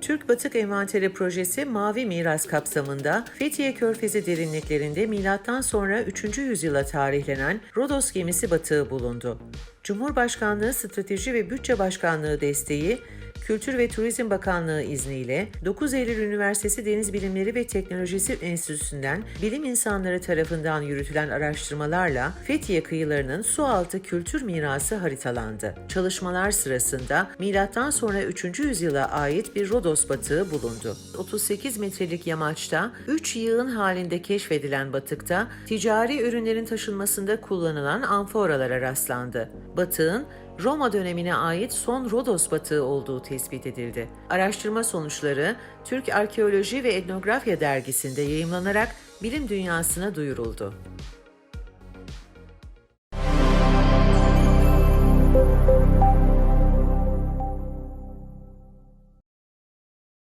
Türk Batık Envanteri Projesi Mavi Miras kapsamında Fethiye Körfezi derinliklerinde milattan sonra 3. yüzyıla tarihlenen Rodos gemisi batığı bulundu. Cumhurbaşkanlığı Strateji ve Bütçe Başkanlığı desteği Kültür ve Turizm Bakanlığı izniyle 9 Eylül Üniversitesi Deniz Bilimleri ve Teknolojisi Enstitüsü'nden bilim insanları tarafından yürütülen araştırmalarla Fethiye kıyılarının sualtı kültür mirası haritalandı. Çalışmalar sırasında milattan sonra 3. yüzyıla ait bir Rodos batığı bulundu. 38 metrelik yamaçta 3 yığın halinde keşfedilen batıkta ticari ürünlerin taşınmasında kullanılan amforalara rastlandı. Batığın Roma dönemine ait son Rodos batığı olduğu tespit edildi. Araştırma sonuçları Türk Arkeoloji ve Etnografya dergisinde yayımlanarak bilim dünyasına duyuruldu.